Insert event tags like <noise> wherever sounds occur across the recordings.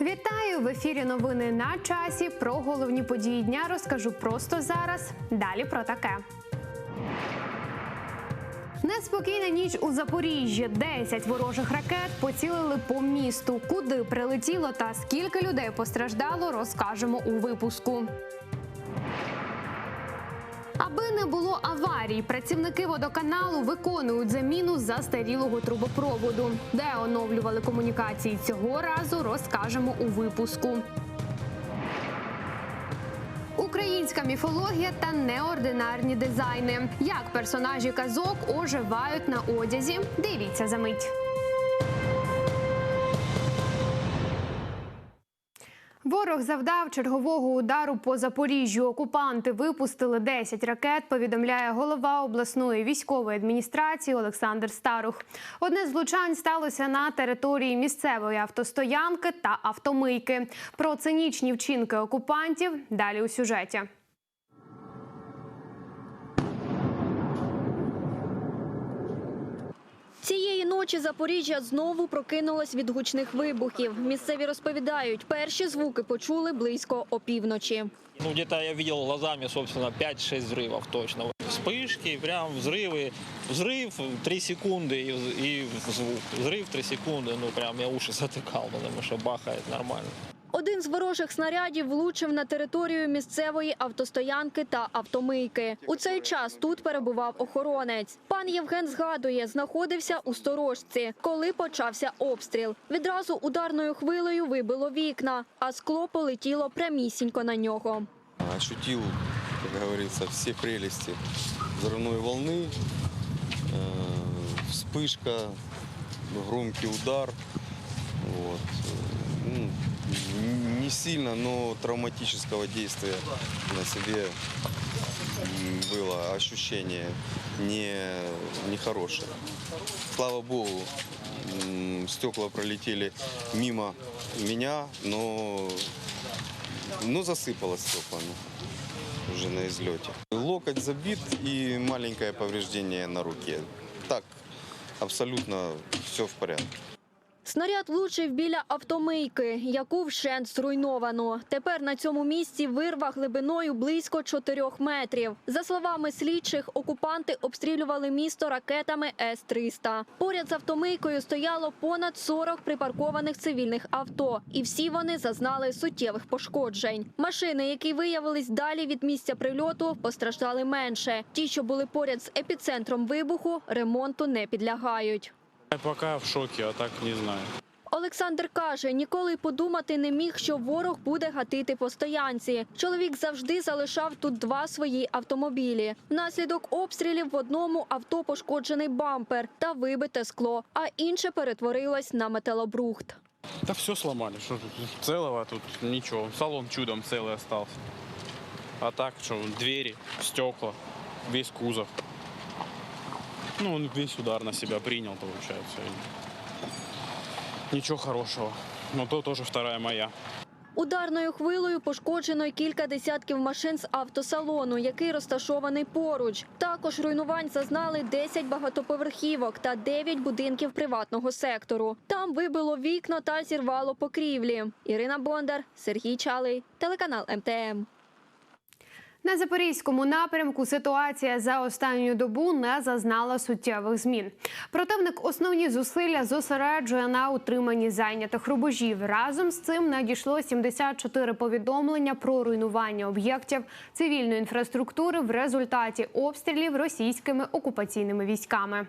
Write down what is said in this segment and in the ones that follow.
Вітаю в ефірі. Новини на часі. Про головні події дня розкажу просто зараз. Далі про таке. Неспокійна ніч у Запоріжжі. 10 ворожих ракет поцілили по місту. Куди прилетіло та скільки людей постраждало, розкажемо у випуску. Аби не було аварій, працівники водоканалу виконують заміну застарілого трубопроводу. Де оновлювали комунікації цього разу, розкажемо у випуску. Українська міфологія та неординарні дизайни. Як персонажі казок оживають на одязі. Дивіться за мить. Ворог завдав чергового удару по Запоріжжю. Окупанти випустили 10 ракет. Повідомляє голова обласної військової адміністрації Олександр Старух. Одне з влучань сталося на території місцевої автостоянки та автомийки. Про цинічні вчинки окупантів далі у сюжеті. Цієї ночі Запоріжжя знову прокинулось від гучних вибухів. Місцеві розповідають, перші звуки почули близько опівночі. Ну, где-то я видел глазами, собственно, 5-6 взрывов точно. Вспышки, прям взрывы. Взрыв 3 секунды и, и звук. Взрыв 3 секунды, ну прям я уши затыкал, <laughs> потому что бахает нормально. Один з ворожих снарядів влучив на територію місцевої автостоянки та автомийки. У цей час тут перебував охоронець. Пан Євген згадує, знаходився у сторожці, коли почався обстріл. Відразу ударною хвилею вибило вікна, а скло полетіло прямісінько на нього. ощутил, как говорится, все прелести взрывной волны, э, вспышка, громкий удар. Вот. Ну, не сильно, но травматического действия на себе было ощущение не, нехорошее. Слава богу, стекла пролетели мимо меня, но ну, засыпало стеклами уже на излете. Локоть забит и маленькое повреждение на руке. Так, абсолютно все в порядке. Снаряд влучив біля автомийки, яку вщент зруйновано. Тепер на цьому місці вирва глибиною близько 4 метрів. За словами слідчих, окупанти обстрілювали місто ракетами С-300. Поряд з автомийкою стояло понад 40 припаркованих цивільних авто, і всі вони зазнали суттєвих пошкоджень. Машини, які виявились далі від місця прильоту, постраждали менше. Ті, що були поряд з епіцентром вибуху, ремонту не підлягають. Я пока в шоке, а так не знаю. Олександр каже, ніколи й подумати не міг, що ворог буде гатити по стоянці. Чоловік завжди залишав тут два свої автомобілі. Внаслідок обстрілів в одному авто пошкоджений бампер та вибите скло, а інше перетворилось на металобрухт. Да все сломали, что тут целого тут ничего. Салон чудом целый остался. А так что, двери, стекла, весь кузов. Ну, он весь удар на себя принял, получается. И Ничего хорошего. Но то тоже вторая моя. Ударною хвилою пошкоджено й кілька десятків машин з автосалону, який розташований поруч. Також руйнувань зазнали 10 багатоповерхівок та 9 будинків приватного сектору. Там вибило вікна та зірвало покрівлі. Ірина Бондар, Сергій Чалий, телеканал МТМ. На запорізькому напрямку ситуація за останню добу не зазнала суттєвих змін. Противник основні зусилля зосереджує на утриманні зайнятих рубежів. Разом з цим надійшло 74 повідомлення про руйнування об'єктів цивільної інфраструктури в результаті обстрілів російськими окупаційними військами.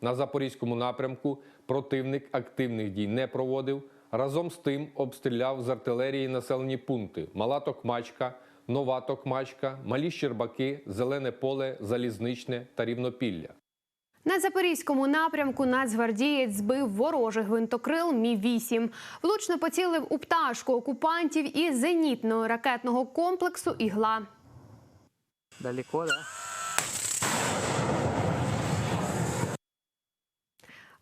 На запорізькому напрямку противник активних дій не проводив. Разом з тим обстріляв з артилерії населені пункти: Мала Токмачка, Нова Токмачка, Малі Щербаки, Зелене поле, Залізничне та Рівнопілля. На запорізькому напрямку нацгвардієць збив ворожий гвинтокрил Мі 8 Влучно поцілив у пташку окупантів і зенітного ракетного комплексу Ігла. Далеко, да?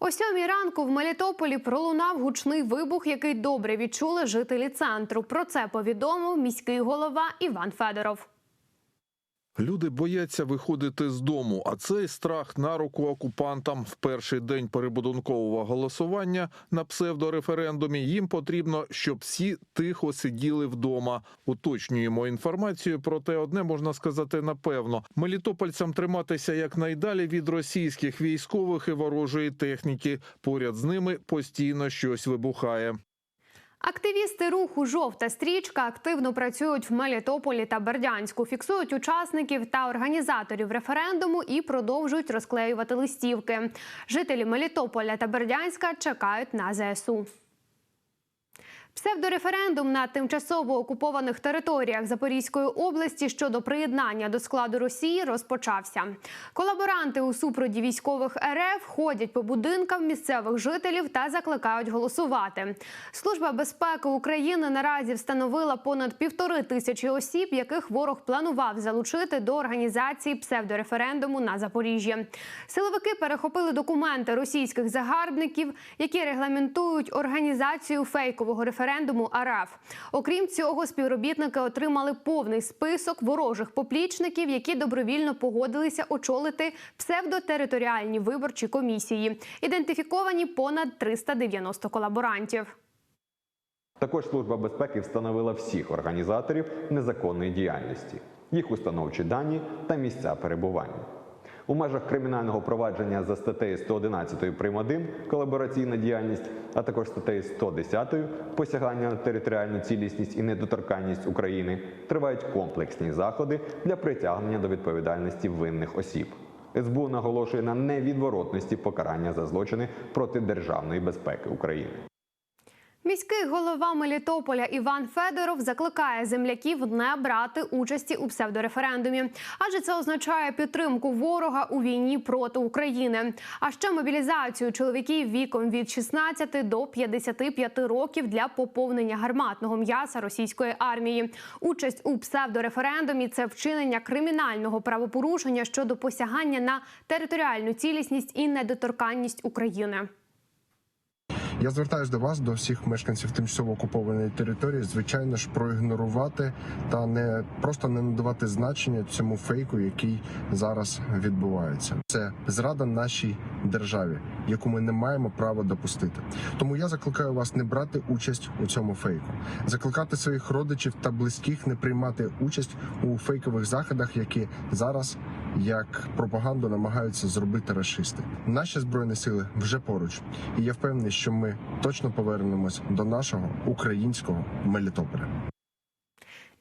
О сьомій ранку в Мелітополі пролунав гучний вибух, який добре відчули жителі центру. Про це повідомив міський голова Іван Федоров. Люди бояться виходити з дому, а цей страх на руку окупантам в перший день перебудункового голосування на псевдореферендумі. Їм потрібно, щоб всі тихо сиділи вдома. Уточнюємо інформацію, проте одне можна сказати напевно: мелітопольцям триматися якнайдалі від російських військових і ворожої техніки. Поряд з ними постійно щось вибухає. Активісти руху Жовта стрічка активно працюють в Мелітополі та Бердянську, фіксують учасників та організаторів референдуму і продовжують розклеювати листівки. Жителі Мелітополя та Бердянська чекають на ЗСУ. Псевдореферендум на тимчасово окупованих територіях Запорізької області щодо приєднання до складу Росії розпочався. Колаборанти у супроді військових РФ ходять по будинкам місцевих жителів та закликають голосувати. Служба безпеки України наразі встановила понад півтори тисячі осіб, яких ворог планував залучити до організації псевдореферендуму на Запоріжжі. Силовики перехопили документи російських загарбників, які регламентують організацію фейкового референдуму АРАФ. Окрім цього, співробітники отримали повний список ворожих поплічників, які добровільно погодилися очолити псевдотериторіальні виборчі комісії. Ідентифіковані понад 390 колаборантів. Також Служба безпеки встановила всіх організаторів незаконної діяльності, їх установчі дані та місця перебування. У межах кримінального провадження за статтею 111 прим. 1 колабораційна діяльність, а також статтею 110 посягання на територіальну цілісність і недоторканність України тривають комплексні заходи для притягнення до відповідальності винних осіб. СБУ наголошує на невідворотності покарання за злочини проти державної безпеки України. Міський голова Мелітополя Іван Федоров закликає земляків не брати участі у псевдореферендумі, адже це означає підтримку ворога у війні проти України, а ще мобілізацію чоловіків віком від 16 до 55 років для поповнення гарматного м'яса російської армії. Участь у псевдореферендумі це вчинення кримінального правопорушення щодо посягання на територіальну цілісність і недоторканність України. Я звертаюся до вас, до всіх мешканців тимчасово окупованої території, звичайно ж, проігнорувати та не просто не надавати значення цьому фейку, який зараз відбувається. Це зрада нашій державі, яку ми не маємо права допустити. Тому я закликаю вас не брати участь у цьому фейку, закликати своїх родичів та близьких не приймати участь у фейкових заходах, які зараз як пропаганду намагаються зробити расисти. Наші збройні сили вже поруч, і я впевнений, що ми точно повернемось до нашого українського Мелітополя.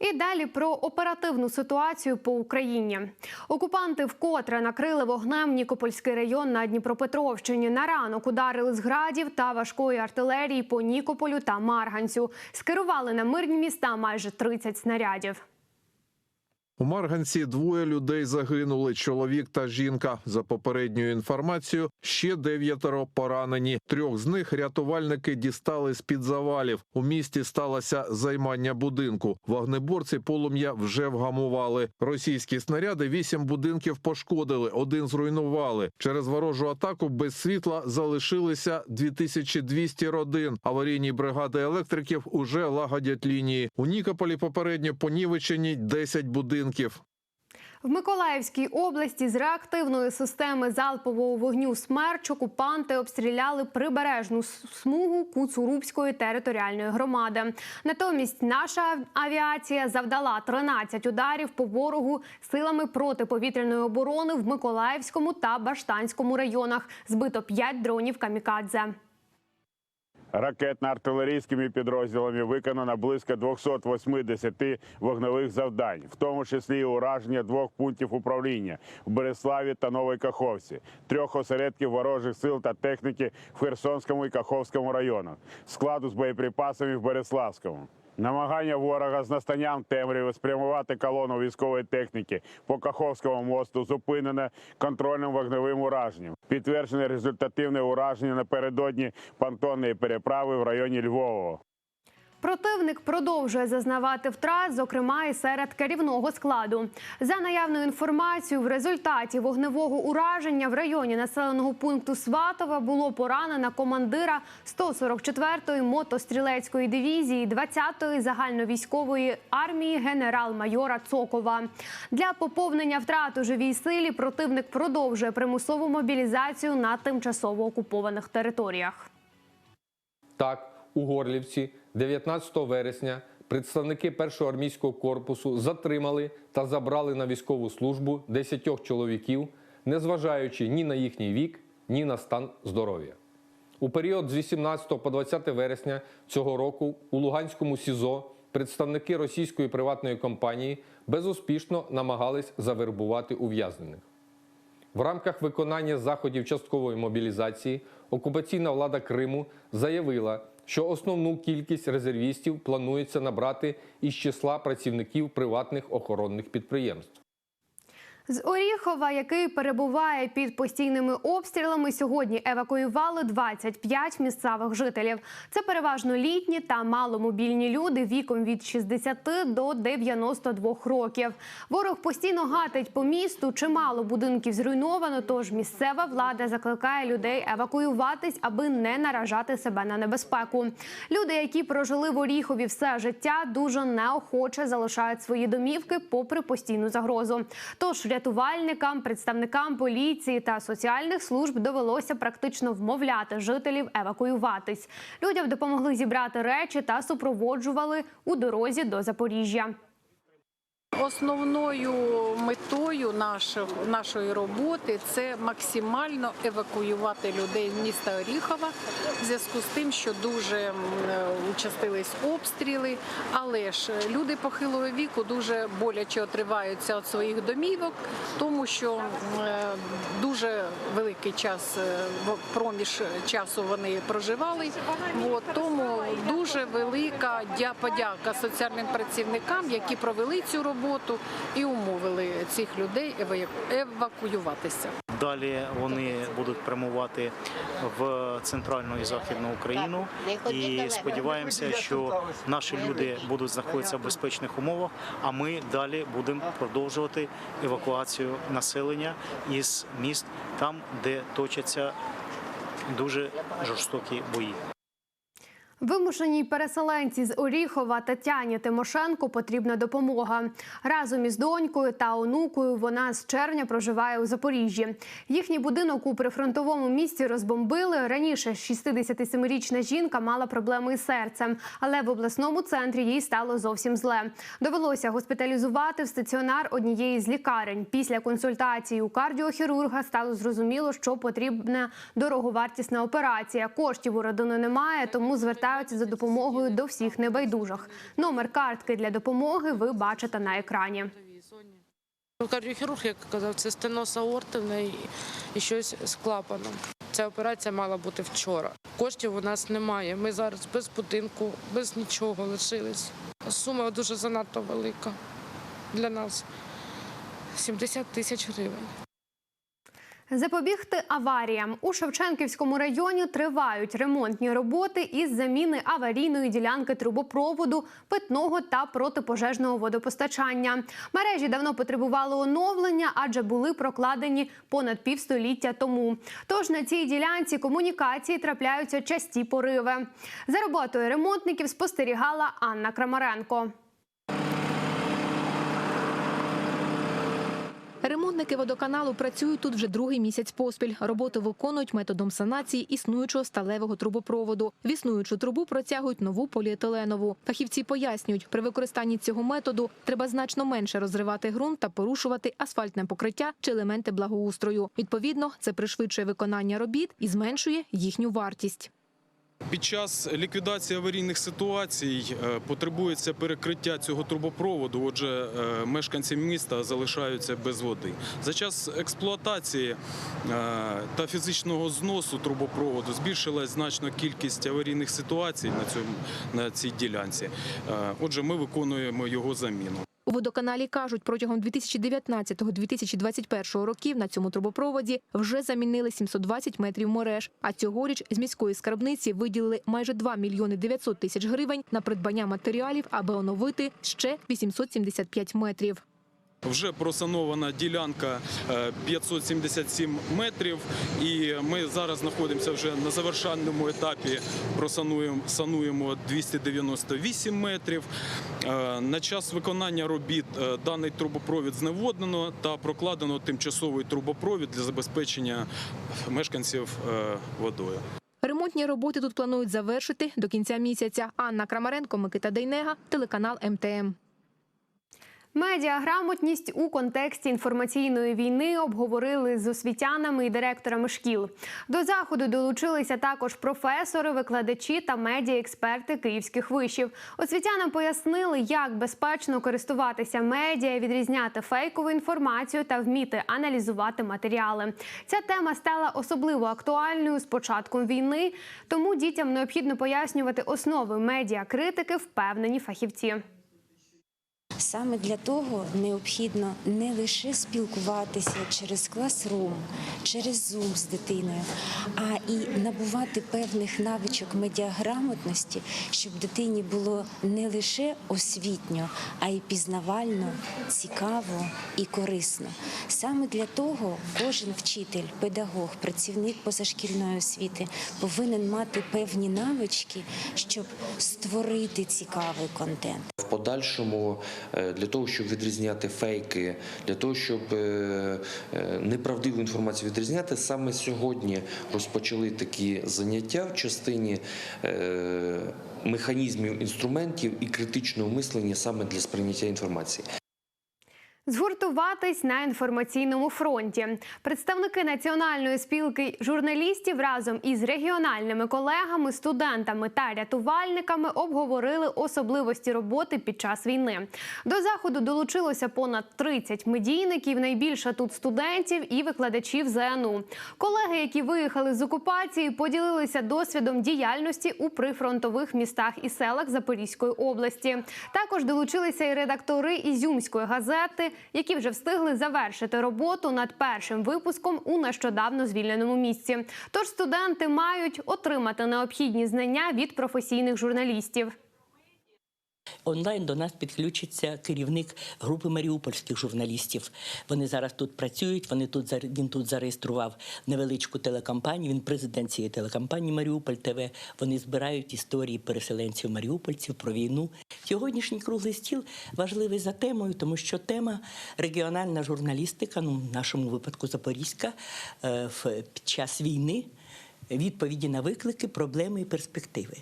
І далі про оперативну ситуацію по Україні. Окупанти вкотре накрили вогнем Нікопольський район на Дніпропетровщині. На ранок ударили з градів та важкої артилерії по Нікополю та Марганцю. Скерували на мирні міста майже 30 снарядів. У Марганці двоє людей загинули: чоловік та жінка. За попередньою інформацією, ще дев'ятеро поранені. Трьох з них рятувальники дістали з під завалів. У місті сталося займання будинку. Вогнеборці полум'я вже вгамували. Російські снаряди вісім будинків пошкодили, один зруйнували. Через ворожу атаку без світла залишилися 2200 родин. Аварійні бригади електриків уже лагодять лінії. У Нікополі попередньо понівечені 10 будинків. В Миколаївській області з реактивної системи залпового вогню «Смерч» окупанти обстріляли прибережну смугу Куцурубської територіальної громади. Натомість наша авіація завдала 13 ударів по ворогу силами протиповітряної оборони в Миколаївському та Баштанському районах. Збито 5 дронів камікадзе. Ракетно-артилерійськими підрозділами виконано близько 280 вогневих завдань, в тому числі і ураження двох пунктів управління в Береславі та Новій Каховці, трьох осередків ворожих сил та техніки в Херсонському і Каховському районах, складу з боєприпасами в Береславському. Намагання ворога з настанням темряви спрямувати колону військової техніки по Каховському мосту зупинене контрольним вогневим ураженням. Підтверджене результативне ураження напередодні понтонної переправи в районі Львова. Противник продовжує зазнавати втрат, зокрема і серед керівного складу. За наявною інформацією, в результаті вогневого ураження в районі населеного пункту Сватова було поранено командира 144-ї мотострілецької дивізії 20-ї загальновійськової армії генерал-майора Цокова. Для поповнення втрат у живій силі противник продовжує примусову мобілізацію на тимчасово окупованих територіях. Так, у Горлівці 19 вересня представники першого армійського корпусу затримали та забрали на військову службу 10 чоловіків, незважаючи ні на їхній вік, ні на стан здоров'я. У період з 18 по 20 вересня цього року у Луганському СІЗО представники російської приватної компанії безуспішно намагались завербувати ув'язнених. В рамках виконання заходів часткової мобілізації окупаційна влада Криму заявила, що основну кількість резервістів планується набрати із числа працівників приватних охоронних підприємств. З Оріхова, який перебуває під постійними обстрілами, сьогодні евакуювали 25 місцевих жителів. Це переважно літні та маломобільні люди віком від 60 до 92 років. Ворог постійно гатить по місту. Чимало будинків зруйновано. Тож місцева влада закликає людей евакуюватись, аби не наражати себе на небезпеку. Люди, які прожили в Оріхові все життя, дуже неохоче залишають свої домівки, попри постійну загрозу. Тож рятувальникам, представникам поліції та соціальних служб довелося практично вмовляти жителів евакуюватись. Людям допомогли зібрати речі та супроводжували у дорозі до Запоріжжя. Основною метою нашого, нашої роботи це максимально евакуювати людей з міста Оріхова в зв'язку з тим, що дуже е, участились обстріли. Але ж люди похилого віку дуже боляче отриваються від своїх домівок, тому що е, дуже великий час е, проміж часу вони проживали. От, тому дуже велика дя- подяка соціальним працівникам, які провели цю роботу і умовили цих людей евакуюватися. Далі вони будуть прямувати в центральну і західну Україну. І сподіваємося, що наші люди будуть знаходитися в безпечних умовах. А ми далі будемо продовжувати евакуацію населення із міст там, де точаться дуже жорстокі бої. Вимушеній переселенці з Оріхова Тетяні Тимошенко потрібна допомога. Разом із донькою та онукою вона з червня проживає у Запоріжжі. Їхній будинок у прифронтовому місті розбомбили. Раніше 67-річна жінка мала проблеми із серцем, але в обласному центрі їй стало зовсім зле. Довелося госпіталізувати в стаціонар однієї з лікарень. Після консультації у кардіохірурга стало зрозуміло, що потрібна дороговартісна операція. Коштів у родини немає, тому звертаються за допомогою до всіх небайдужих. Номер картки для допомоги ви бачите на екрані. Кардіохірург, як казав, це стеноз аорти і щось з клапаном. Ця операція мала бути вчора. Коштів у нас немає. Ми зараз без будинку, без нічого лишились. Сума дуже занадто велика для нас 70 тисяч гривень. Запобігти аваріям у Шевченківському районі тривають ремонтні роботи із заміни аварійної ділянки трубопроводу, питного та протипожежного водопостачання. Мережі давно потребували оновлення, адже були прокладені понад півстоліття тому. Тож на цій ділянці комунікації трапляються часті пориви. За роботою ремонтників спостерігала Анна Крамаренко. Ремонтники водоканалу працюють тут вже другий місяць поспіль. Роботу виконують методом санації існуючого сталевого трубопроводу. В існуючу трубу протягують нову поліетиленову. Фахівці пояснюють, при використанні цього методу треба значно менше розривати ґрунт та порушувати асфальтне покриття чи елементи благоустрою. Відповідно, це пришвидшує виконання робіт і зменшує їхню вартість. Під час ліквідації аварійних ситуацій е, потребується перекриття цього трубопроводу. Отже, е, мешканці міста залишаються без води. За час експлуатації е, та фізичного зносу трубопроводу збільшилась значно кількість аварійних ситуацій на на цій ділянці. Отже, ми виконуємо його заміну. У водоканалі кажуть, протягом 2019-2021 років на цьому трубопроводі вже замінили 720 метрів мереж. А цьогоріч з міської скарбниці виділили майже 2 мільйони 900 тисяч гривень на придбання матеріалів, аби оновити ще 875 метрів. Вже просанована ділянка е, 577 метрів, і ми зараз знаходимося вже на завершальному етапі. Просануємо сануємо 298 метрів. Е, На час виконання робіт е, даний трубопровід зневоднено та прокладено тимчасовий трубопровід для забезпечення мешканців е, водою. Ремонтні роботи тут планують завершити до кінця місяця. Анна Крамаренко, Микита Дейнега, телеканал МТМ. Медіаграмотність у контексті інформаційної війни обговорили з освітянами і директорами шкіл. До заходу долучилися також професори, викладачі та медіаексперти київських вишів. Освітянам пояснили, як безпечно користуватися медіа, відрізняти фейкову інформацію та вміти аналізувати матеріали. Ця тема стала особливо актуальною з початком війни, тому дітям необхідно пояснювати основи медіакритики, впевнені фахівці. Саме для того необхідно не лише спілкуватися через класрум, через Zoom з дитиною, а і набувати певних навичок медіаграмотності, щоб дитині було не лише освітньо, а й пізнавально, цікаво і корисно. Саме для того кожен вчитель, педагог, працівник позашкільної освіти повинен мати певні навички, щоб створити цікавий контент. Подальшому е, для того, щоб відрізняти фейки, для того, щоб е, е, неправдиву інформацію відрізняти, саме сьогодні розпочали такі заняття в частині механізмів інструментів і критичного мислення саме для сприйняття інформації. Згуртуватись на інформаційному фронті. Представники національної спілки журналістів разом із регіональними колегами, студентами та рятувальниками обговорили особливості роботи під час війни. До заходу долучилося понад 30 медійників. Найбільше тут студентів і викладачів ЗНУ. Колеги, які виїхали з окупації, поділилися досвідом діяльності у прифронтових містах і селах Запорізької області. Також долучилися і редактори Ізюмської газети, які вже встигли завершити роботу над першим випуском у нещодавно звільненому місці. Тож студенти мають отримати необхідні знання від професійних журналістів. Онлайн до нас підключиться керівник групи маріупольських журналістів. Вони зараз тут працюють. Вони тут він тут зареєстрував невеличку телекампанію. Він президент цієї телекампанії Маріуполь ТВ. Вони збирають історії переселенців маріупольців про війну. Сьогоднішній круглий стіл важливий за темою, тому що тема регіональна журналістика, ну в нашому випадку Запорізька, е, під час війни. Відповіді на виклики, проблеми і перспективи.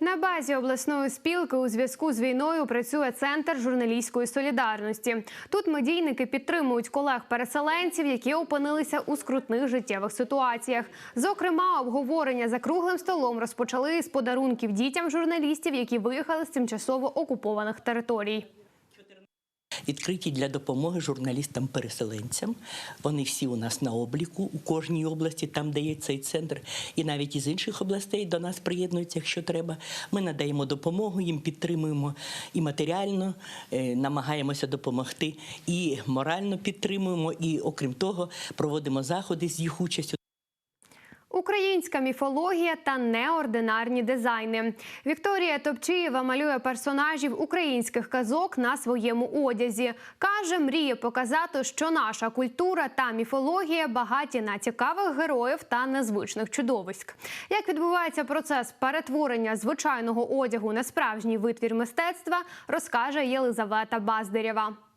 На базі обласної спілки у зв'язку з війною працює центр журналістської солідарності. Тут медійники підтримують колег-переселенців, які опинилися у скрутних життєвих ситуаціях. Зокрема, обговорення за круглим столом розпочали з подарунків дітям журналістів, які виїхали з тимчасово окупованих територій. Відкриті для допомоги журналістам-переселенцям. Вони всі у нас на обліку у кожній області, там де є цей центр, і навіть із інших областей до нас приєднуються, якщо треба. Ми надаємо допомогу, їм підтримуємо і матеріально, е, намагаємося допомогти, і морально підтримуємо. І окрім того, проводимо заходи з їх участю. Українська міфологія та неординарні дизайни. Вікторія Топчієва малює персонажів українських казок на своєму одязі. Каже, мріє показати, що наша культура та міфологія багаті на цікавих героїв та незвичних чудовиськ. Як відбувається процес перетворення звичайного одягу на справжній витвір мистецтва, розкаже Єлизавета Баздирєва.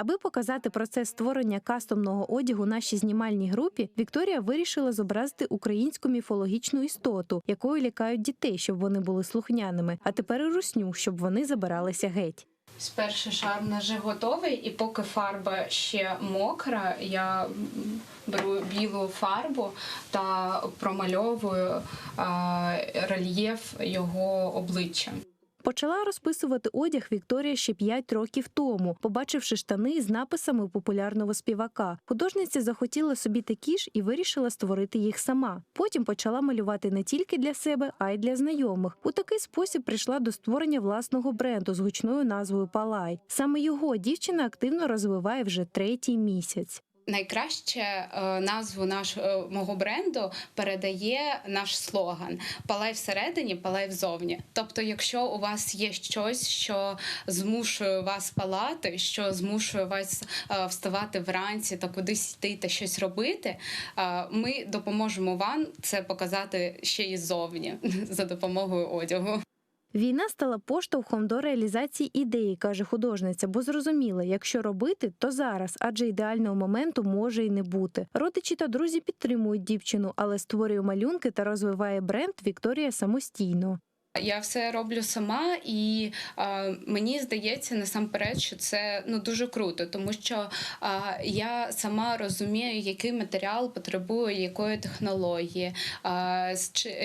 Аби показати процес створення кастомного одягу нашій знімальній групі, Вікторія вирішила зобразити українську міфологічну істоту, якою лякають дітей, щоб вони були слухняними, а тепер і русню, щоб вони забиралися геть. Перший шар вже готовий, і поки фарба ще мокра, я беру білу фарбу та промальовую рельєф його обличчя. Почала розписувати одяг Вікторія ще 5 років тому, побачивши штани з написами популярного співака. Художниця захотіла собі такі ж і вирішила створити їх сама. Потім почала малювати не тільки для себе, а й для знайомих. У такий спосіб прийшла до створення власного бренду з гучною назвою Палай. Саме його дівчина активно розвиває вже третій місяць. Найкраще е, назву нашого мого бренду передає наш слоган Палай всередині, палай взовні. Тобто, якщо у вас є щось, що змушує вас палати, що змушує вас е, вставати вранці та кудись йти та щось робити, е, ми допоможемо вам це показати ще і ззовні <laughs> за допомогою одягу. Війна стала поштовхом до реалізації ідеї, каже художниця, бо зрозуміла, якщо робити, то зараз, адже ідеального моменту може і не бути. Родичі та друзі підтримують дівчину, але створює малюнки та розвиває бренд Вікторія самостійно. Я все роблю сама, і е, мені здається насамперед, що це ну дуже круто, тому що е, я сама розумію, який матеріал потребує якої технології, е,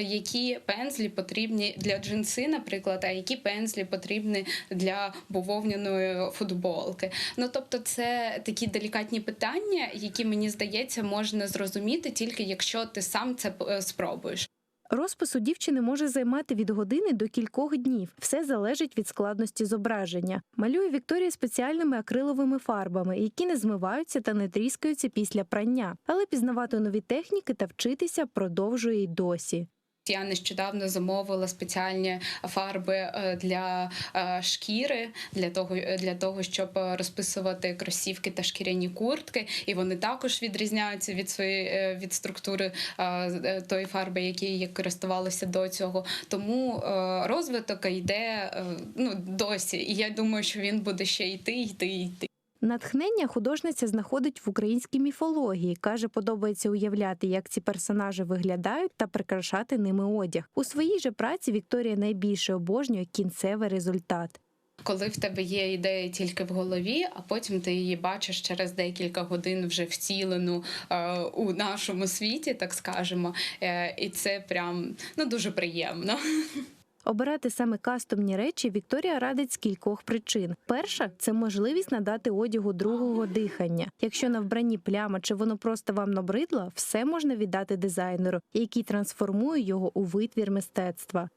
які пензлі потрібні для джинси, наприклад, а які пензлі потрібні для бавовняної футболки. Ну тобто, це такі делікатні питання, які мені здається можна зрозуміти тільки якщо ти сам це е, спробуєш. Розпис у дівчини може займати від години до кількох днів. Все залежить від складності зображення. Малює Вікторія спеціальними акриловими фарбами, які не змиваються та не тріскаються після прання. Але пізнавати нові техніки та вчитися продовжує й досі. Я нещодавно замовила спеціальні фарби е, для е, шкіри, для того, для того, щоб е, розписувати кросівки та шкіряні куртки, і вони також відрізняються від своєї е, від структури е, е, тої фарби, які я користувалася до цього. Тому е, розвиток йде е, ну досі, і я думаю, що він буде ще йти, йти, йти. Натхнення художниця знаходить в українській міфології. каже, подобається уявляти, як ці персонажі виглядають та прикрашати ними одяг. У своїй же праці Вікторія найбільше обожнює кінцевий результат. Коли в тебе є ідея тільки в голові, а потім ти її бачиш через декілька годин вже втілену е, у нашому світі, так скажемо, е, і це прям ну дуже приємно. <laughs> Обирати саме кастомні речі Вікторія радить з кількох причин. Перша це можливість надати одягу другого дихання. Якщо на вбранні пляма чи воно просто вам набридло, все можна віддати дизайнеру, який трансформує його у витвір мистецтва.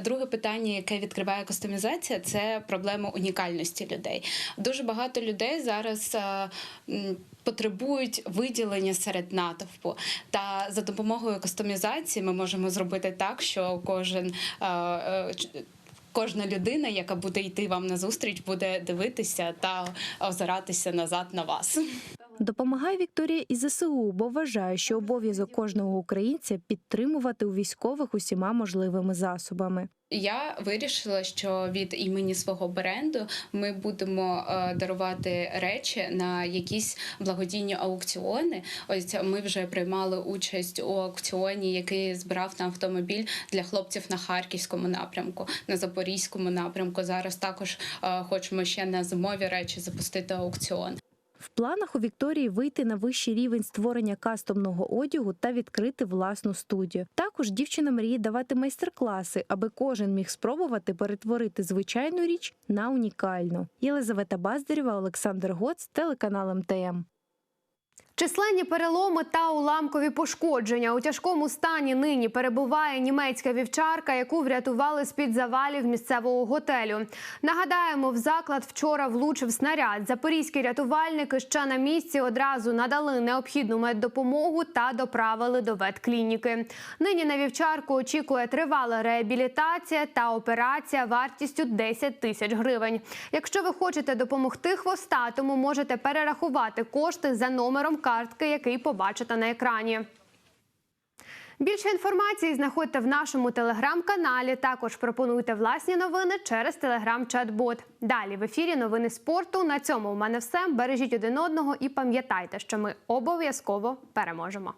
Друге питання, яке відкриває кастомізація, це проблема унікальності людей. Дуже багато людей зараз е, потребують виділення серед натовпу. Та за допомогою кастомізації ми можемо зробити так, що кожен. е, е, Кожна людина, яка буде йти вам на зустріч, буде дивитися та озиратися назад на вас. Допомагає Вікторія і ЗСУ, бо вважає, що обов'язок кожного українця підтримувати у військових усіма можливими засобами. Я вирішила, що від імені свого бренду ми будемо е, дарувати речі на якісь благодійні аукціони. Ось ми вже приймали участь у аукціоні, який збирав на автомобіль для хлопців на харківському напрямку, на запорізькому напрямку. Зараз також е, хочемо ще на зимові речі запустити аукціон. В планах у Вікторії вийти на вищий рівень створення кастомного одягу та відкрити власну студію. Також дівчина мріє давати майстер-класи, аби кожен міг спробувати перетворити звичайну річ на унікальну. Єлизавета Баздарєва, Олександр Гоц, телеканал МТМ. Численні переломи та уламкові пошкодження у тяжкому стані нині перебуває німецька вівчарка, яку врятували з під завалів місцевого готелю. Нагадаємо, в заклад вчора влучив снаряд. Запорізькі рятувальники ще на місці одразу надали необхідну меддопомогу та доправили до ветклініки. Нині на вівчарку очікує тривала реабілітація та операція вартістю 10 тисяч гривень. Якщо ви хочете допомогти хвостатому, можете перерахувати кошти за номером картки, який побачите на екрані. Більше інформації знаходьте в нашому телеграм-каналі. Також пропонуйте власні новини через телеграм-чат-бот. Далі в ефірі новини спорту. На цьому у мене все. Бережіть один одного і пам'ятайте, що ми обов'язково переможемо.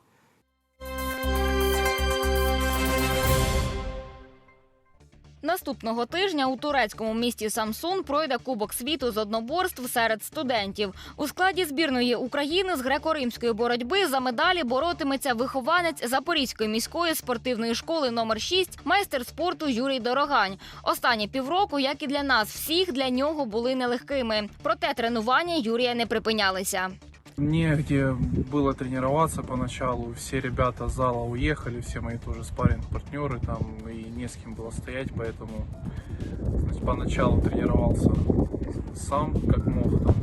Наступного тижня у турецькому місті Самсун пройде Кубок світу з одноборств серед студентів. У складі збірної України з греко-римської боротьби за медалі боротиметься вихованець Запорізької міської спортивної школи номер 6 майстер спорту Юрій Дорогань. Останні півроку, як і для нас всіх, для нього були нелегкими. Проте тренування Юрія не припинялися. Негде было тренироваться поначалу. Все ребята зала уехали, все мои тоже спарринг-партнеры там, и не с кем было стоять, поэтому значит, поначалу тренировался сам, как мог, там,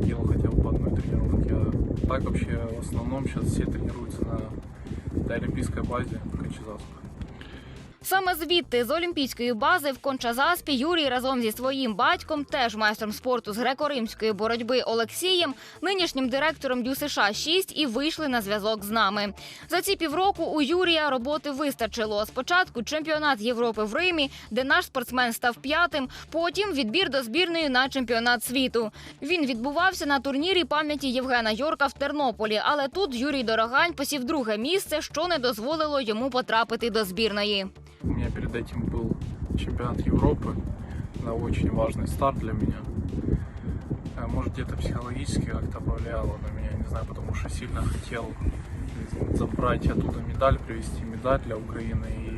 делал хотя бы по одной тренировке. А так вообще в основном сейчас все тренируются на, на олимпийской базе в Кончезаспах. Саме звідти з олімпійської бази в Кончазаспі Юрій разом зі своїм батьком, теж майстром спорту з греко-римської боротьби Олексієм, нинішнім директором ДЮСШ 6 і вийшли на зв'язок з нами. За ці півроку у Юрія роботи вистачило. Спочатку чемпіонат Європи в Римі, де наш спортсмен став п'ятим. Потім відбір до збірної на чемпіонат світу. Він відбувався на турнірі пам'яті Євгена Йорка в Тернополі. Але тут Юрій Дорогань посів друге місце, що не дозволило йому потрапити до збірної. У меня перед этим был чемпионат Европы, на очень важный старт для меня. Э, Может, где-то психологически как-то повлияло на меня, не знаю, потому что сильно хотел забрать оттуда медаль, привезти медаль для Украины, и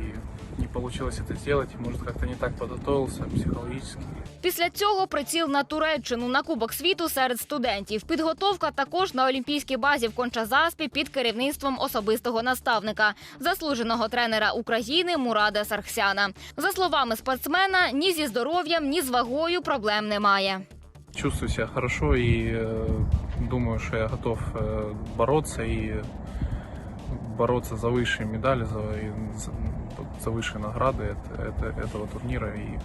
не получилось это сделать, и, может, как-то не так подготовился психологически. Після цього приціл на Туреччину на Кубок світу серед студентів. Підготовка також на олімпійській базі в Кончазаспі під керівництвом особистого наставника, заслуженого тренера України Мурада Сархсяна. За словами спортсмена, ні зі здоров'ям, ні з вагою проблем немає. Чувствую себя хорошо и э, думаю, что я готов э, бороться и бороться за высшие медали, за, и за, за высшие награды это- это- этого турнира. И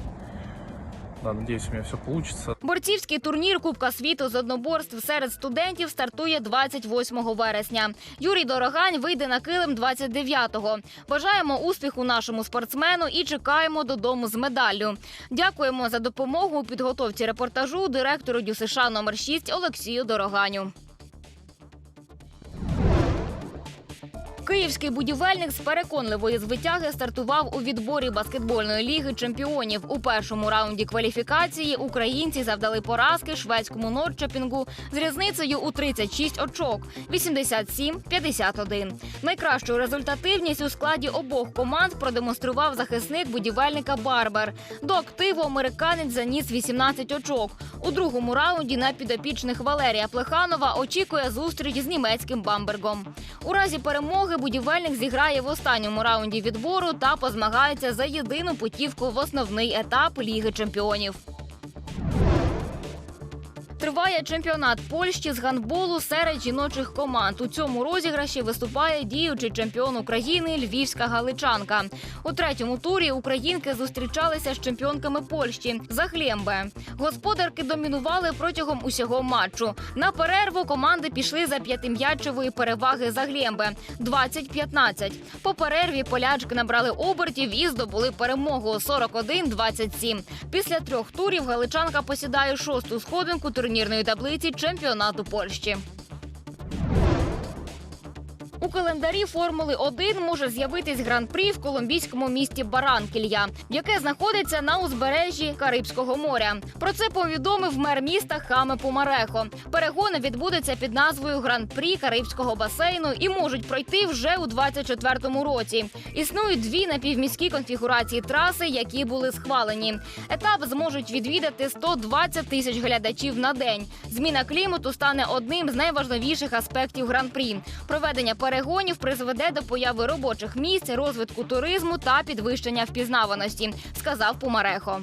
да, надеюсь, у меня все получится. Борцівський турнір Кубка світу з одноборств серед студентів стартує 28 вересня. Юрій Дорогань вийде на килим 29-го. Бажаємо успіху нашому спортсмену і чекаємо додому з медаллю. Дякуємо за допомогу у підготовці репортажу директору ДЮСШ номер 6 Олексію Дороганю. Київський будівельник з переконливої звитяги стартував у відборі баскетбольної ліги чемпіонів. У першому раунді кваліфікації українці завдали поразки шведському Норрчепінгу з різницею у 36 очок 87-51. Найкращу результативність у складі обох команд продемонстрував захисник будівельника Барбер. До активу американець заніс 18 очок. У другому раунді на підопічних Валерія Плеханова очікує зустріч з німецьким Бамбергом. У разі перемоги будівельник зіграє в останньому раунді відбору та позмагається за єдину путівку в основний етап Ліги чемпіонів. Триває чемпіонат Польщі з гандболу серед жіночих команд. У цьому розіграші виступає діючий чемпіон України Львівська галичанка. У третьому турі українки зустрічалися з чемпіонками Польщі Захлємбе. Господарки домінували протягом усього матчу. На перерву команди пішли за п'ятим'ячевої переваги Заглємбе 20-15. По перерві полячки набрали обертів і здобули перемогу 41-27. Після трьох турів галичанка посідає шосту сходинку турнірної таблиці чемпіонату Польщі. У календарі Формули 1 може з'явитись гран-прі в колумбійському місті Баранкілья, яке знаходиться на узбережжі Карибського моря. Про це повідомив мер міста Хаме Пумарехо. Перегони відбудуться під назвою Гран-прі Карибського басейну і можуть пройти вже у 24-му році. Існують дві напівміські конфігурації траси, які були схвалені. Етап зможуть відвідати 120 тисяч глядачів на день. Зміна клімату стане одним з найважливіших аспектів гран-прі. Проведення перегонів призведе до появи робочих місць, розвитку туризму та підвищення впізнаваності, сказав Пумарехо.